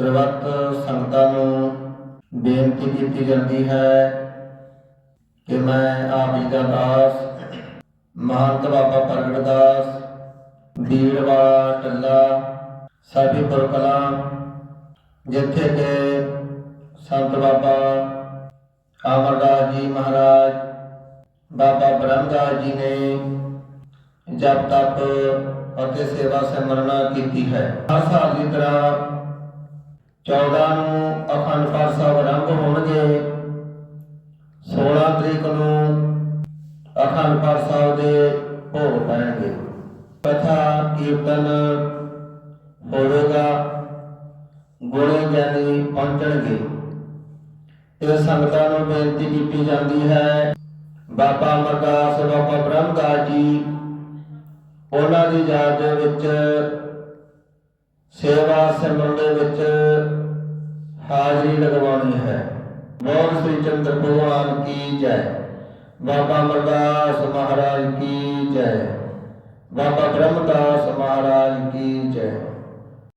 ਸਰਬੱਤ ਸੰਗਤਾਂ ਨੂੰ ਬੇਨਤੀ ਕੀਤੀ ਜਾਂਦੀ ਹੈ ਕਿ ਮੈਂ ਆਪ ਜੀ ਦਾ ਦਾਸ, ਮਹੰਤ ਬਾਬਾ ਪ੍ਰਗਟ ਦਾਸ ਦੀੜਵਾਲਾ ਟੱਲਾ ਸਾਬੀਪੁਰ ਕਲਾਂ ਜਿੱਥੇ ਕਿ ਸੰਤ ਬਾਬਾ ਅਮਰਦਾਸ ਜੀ ਮਹਾਰਾਜ, ਬਾਬਾ ਬ੍ਰਹਮਦਾਸ ਜੀ ਨੇ ਜਪ ਤਪ ਅਤੇ ਸੇਵਾ ਸਿਮਰਨਾ ਕੀਤੀ ਹੈ। ਹਰ ਸਾਲ ਦੀ ਤਰ੍ਹਾਂ 14 ਨੂੰ ਅਖੰਡ ਪਾਠ ਸਾਹਿਬ ਆਰੰਭ ਹੋਣਗੇ। 16 ਤਰੀਕ ਨੂੰ ਅਖੰਡ ਪਾਠ ਸਾਹਿਬ ਦੇ ਭੋਗ ਪੈਣਗੇ। ਕਥਾ, ਕੀਰਤਨ ਹੋਵੇਗਾ। ਗੁਣੇ ਗਿਆਨੀ ਪਹੁੰਚਣਗੇ। ਇਹ ਸੰਗਤਾਂ ਨੂੰ ਬੇਨਤੀ ਕੀਤੀ ਜਾਂਦੀ ਹੈ, ਬਾਬਾ ਅਮਰਦਾਸ, ਬਾਬਾ ਬ੍ਰਹਮਦਾਸ ਜੀ, ਉਹਨਾਂ ਦੀ ਯਾਦ ਦੇ ਵਿੱਚ ਸੇਵਾ ਸਿਮਰਨ ਦੇ ਵਿੱਚ ਹਾਜ਼ਰੀ ਲਗਵਾਉਣੀ ਹੈ। ਬੋਲ ਸ੍ਰੀ ਚੰਦਰ ਭਗਵਾਨ ਕੀ ਜੈ? ਬਾਬਾ ਅਮਰਦਾਸ ਮਹਾਰਾਜ ਕੀ ਜੈ? ਬਾਬਾ ਬ੍ਰਹਮਦਾਸ ਮਹਾਰਾਜ